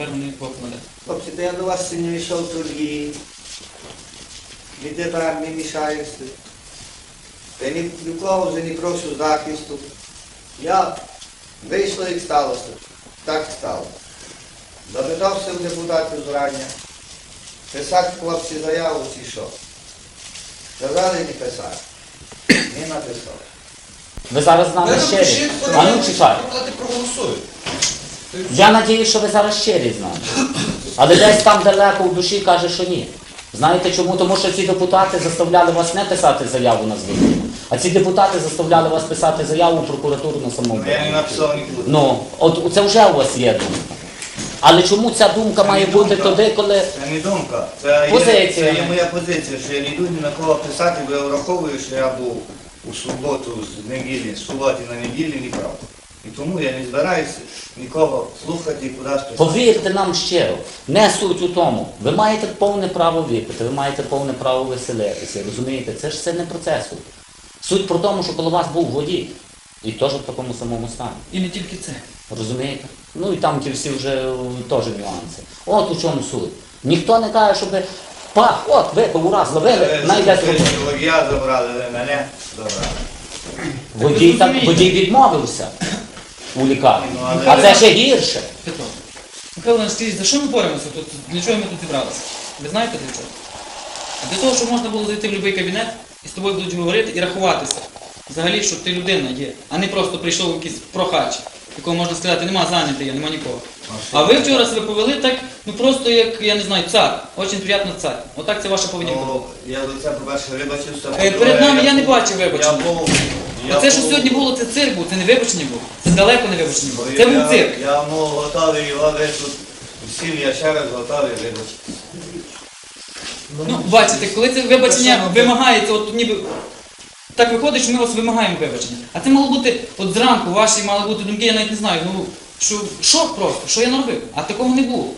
Тепер вони. Хлопці, то я до вас сьогодні йшов тоді. Від армії мішаєшся. Та я ні від кого вже не прошу захисту. Я вийшло як сталося. Так стало. Запитався у депутатів зрання. Писати хлопці заяву чи що. Сказали не писати. Не написав. Ви зараз з нами щирі. А ну чекай. Проголосують. Я надіюсь, що ви зараз щирі з нами. Але десь там далеко в душі каже, що ні. Знаєте чому? Тому що ці депутати заставляли вас не писати заяву на звільнення, а ці депутати заставляли вас писати заяву в прокуратуру на самому. Я не написав нікуди. Ну, от це вже у вас є думка. Але чому ця думка має бути тоді, коли. Це не думка. Це є, це є моя позиція, що я не йду ні на кого писати, бо я враховую, що я був у суботу з неділі, з суботи на неділі не прав. І тому я не збираюся нікого слухати і кудись писати. Повірте нам щиро, не суть у тому. Ви маєте повне право випити, ви маєте повне право веселитися. Розумієте, це ж все не про це суть. Суть про тому, що коло вас був водій. І теж в такому самому стані. І не тільки це. Розумієте? Ну і там ті всі вже е, теж нюанси. От у чому суть. Ніхто не каже, щоб пах, от, випив, ураз, ловили, найде Я забрали, ви мене забрали. Водій, так, водій відмовився у лікарні. Ну, А це ще гірше. Петро. Михайло скажіть, за що ми боремося тут? Для чого ми тут зібралися? Ви знаєте для чого? Для того, щоб можна було зайти в будь-який кабінет і з тобою будуть говорити і рахуватися. Взагалі, що ти людина є, а не просто прийшов якийсь прохач, якого можна сказати, нема зайнятий, я, нема нікого. А ви вчора себе повели так, ну просто як, я не знаю, цар. Очень приємно цар. Отак це ваша поведінка. Ну, я за це, по-перше, вибачився. Е, перед нами я не бачив Я вибачення. був... я Оце, що сьогодні було, це цирк був, це не вибачення було. Це далеко не вибачення було. Це був цирк. Я ну, готовий його тут всім, я ще раз готовий вибачити. Ну, бачите, коли це вибачення вимагається, от ніби так виходить, що ми вас вимагаємо вибачення. А це мало бути, от зранку ваші мали бути думки, я навіть не знаю, ну що шок просто, що я наробив, а такого не було.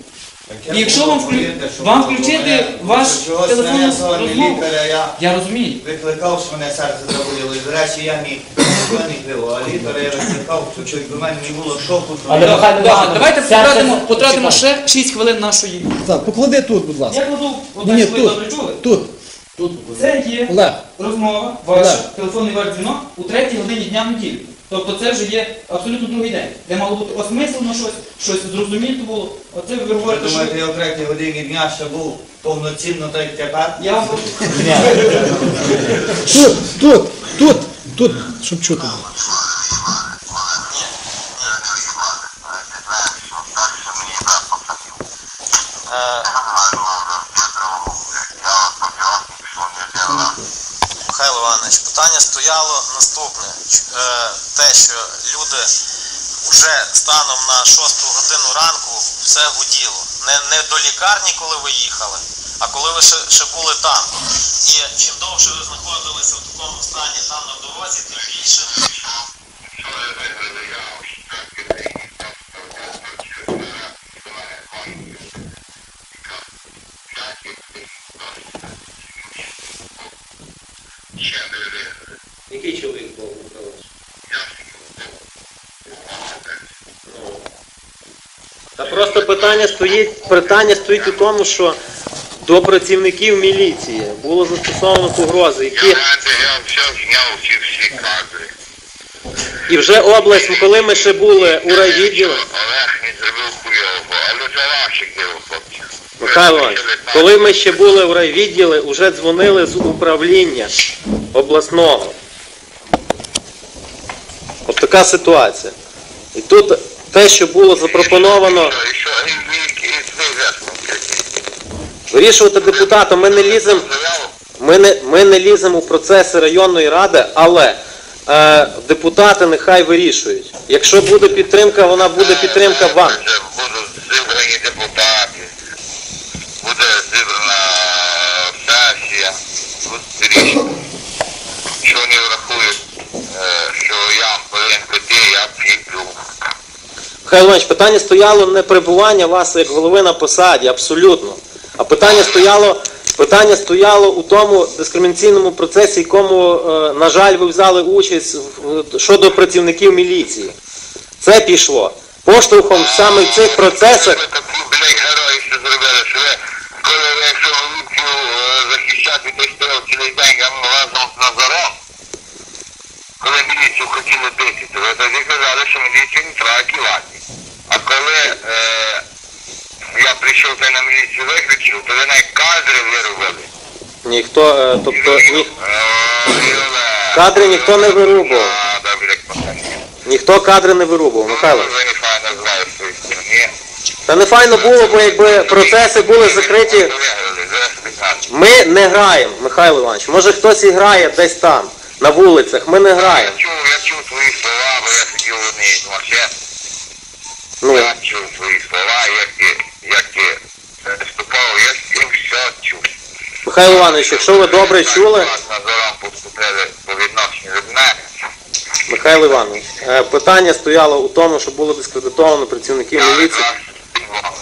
Так І якщо вам вклю- вам включити ваш телефонну розмову. я Я розумію. викликав, що мене серце заболіло. І, до речі, я ні нічого не пив, а лікаря я викликав, що чуть до мене не було шоку. то Але я- Михайло Іванович, давайте це- потратимо, це- потратимо ще 6 хвилин нашої. Так, поклади тут, будь ласка. Я кладу, Ні, ні, так, ви тут. добре чули? Тут. Це є Олег. розмова, ваш Так. телефонний ваш дзвінок у третій годині дня в неділю. Тобто це вже є абсолютно другий день, де мало бути осмислено щось, щось зрозуміло було. Оце ви говорите, що думаєте, я о третій годині дня ще був повноцінно так як тепер? я вам Тут, тут, тут, тут, щоб чути. було. Михайло Іванович, питання стояло наступне. Е, Те, що люди вже станом на 6 годину ранку все гуділо. Не, не до лікарні, коли ви їхали, а коли ви ще, ще були там. І чим довше ви знаходилися в такому стані там Та просто питання стоїть, питання стоїть у тому, що до працівників міліції було застосовано погрози, які Я все зняв всі всі кадри. і вже область, коли ми ще були у райвідділі, Олег не зробив хуйово, але це ваші діло, хлопці. Михайло, Іванович, коли ми ще були у райвідділі, вже дзвонили з управління обласного. От така ситуація. І тут те, що було запропоновано. Вирішувати депутатам, ми не ліземо. Ми не, ми не ліземо у процеси районної ради, але е, депутати нехай вирішують. Якщо буде підтримка, вона буде підтримка вам. Це Будуть зібрані депутати, буде зібрана сесія, буде рішення. Що вони врахують, е, що я повинен піти, я піду. Михайло Іванович, питання стояло не перебування вас як голови на посаді, абсолютно. А питання стояло, питання стояло у тому дискримінаційному процесі, якому, е, на жаль, ви взяли участь щодо працівників міліції. Це пішло. Поштовхом саме в цих процесах Ви такі, це зробили, що ви, коли ви якщо е, захищати, то стояв цілий разом з Назаром, коли міліцію хотіли бити, то ви тоді казали, що міліцію не треба кивати. А коли е, я прийшов та на міліцію виключив, то навіть кадри виробили. Ніхто, е, тобто ні, Е, Кадри ніхто не пацани. ніхто кадри не вирубував, Михайло. Ви не файно знаєте свої сторони. Та не файно було, бо якби процеси були закриті. Ми не граємо, Михайло Іванович. Може хтось і грає десь там, на вулицях. Ми не Я граємо. чув, я чув твої слова, бо я сидів в одній машині. Ну, Я чув твої слова, як ти, як ти виступав, я, я все чув. Михайло Іванович, якщо ви добре чули. Михайло Іванович, е, питання стояло у тому, що було дискредитовано працівників міліції. відправився під вами.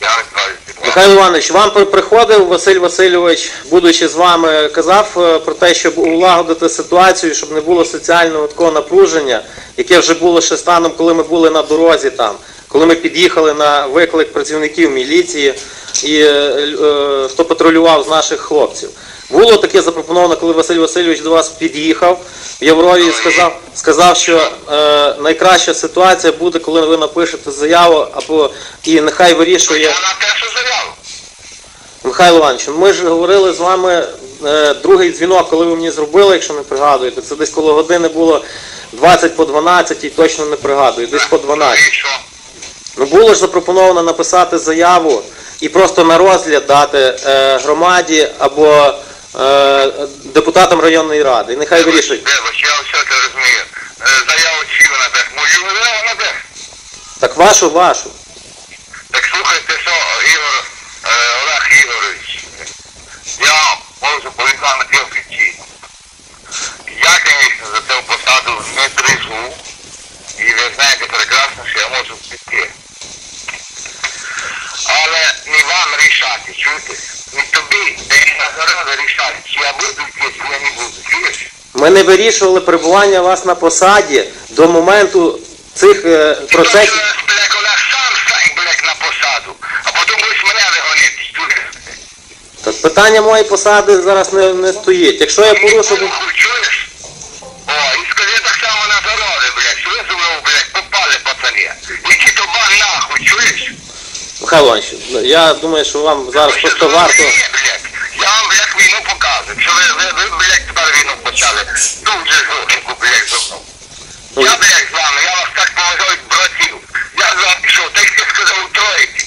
Я відправився під вами. Михайло Іванович, вам приходив Василь Васильович, будучи з вами, казав е, про те, щоб улагодити ситуацію, щоб не було соціального такого напруження, яке вже було ще станом, коли ми були на дорозі там, коли ми під'їхали на виклик працівників міліції і е, е, хто патрулював з наших хлопців. Було таке запропоновано, коли Василь Васильович до вас під'їхав в Єврові і сказав, сказав, що е, найкраща ситуація буде, коли ви напишете заяву, або і нехай вирішує. Я на те, що заяву. Михайло Іванович, ми ж говорили з вами е, другий дзвінок, коли ви мені зробили, якщо не пригадуєте. Це десь коло години було 20 по 12 і точно не пригадую, десь по 12. Що? Ну було ж запропоновано написати заяву і просто на розгляд дати е, громаді або е, депутатам районної ради. І нехай вирішують. Вибач, я все це розумію. Е, Заяву чию на те? Мою заяву на? Так вашу, вашу. Так слухайте, що, Ігор, е, Олег Ігорович, я можу повідомити офіційно. Я, звісно, за цю посаду не дрижу, і ви знаєте прекрасно, що я можу піти. Але не вам рішати, чуєте? Не тобі, та й Назарові рішати, чи я буду йти, чи я не буду, чуєш? Ми не вирішували перебування вас на посаді до моменту цих е, процесів. то, що, блядь, сам стань, блядь, на посаду, а потім будеш мене вигонити, чуєш? Так питання моєї посади зараз не, не стоїть. Якщо я порушу. Чуєш? О, і скажи так само на зароди, блядь, що ви блядь, попали, пацани. Які то бан нахуй, чуєш? Михайло Іванович, я думаю, що вам зараз просто варто. блядь? Я вам, блядь, війну показую. Що ви, ви, ви, тепер війну почали. Дуже жорстко, блядь, зо мною. Ну, Я, блядь, з вами, я вас так поважаю, братів. Я з вами пішов, так ти сказав у троїці.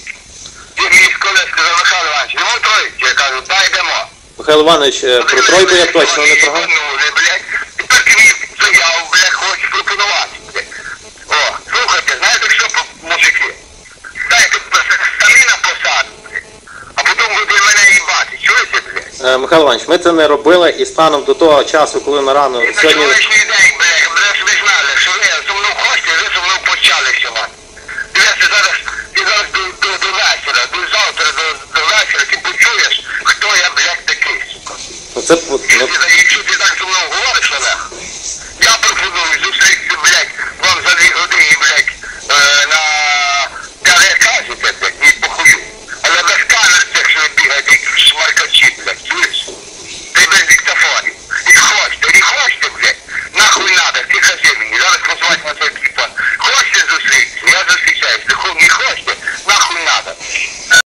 Ти мені сказав, сказав, Михайло Іванович, йдемо у троїці? Я кажу, та йдемо. Михайло Іванович, е, про тройку я точно не прогав. Вернули, блядь. Тепер ти мені заяву, блядь, хочеш пропонувати, блядь. О, слухайте, знаєте що, мужики? Дайте самі на посаду, блядь. А потім ви для мене їбати, чуєте, блядь? Е, Михайло Іванович, ми це не робили і станом до того часу, коли ми рано сьогодні.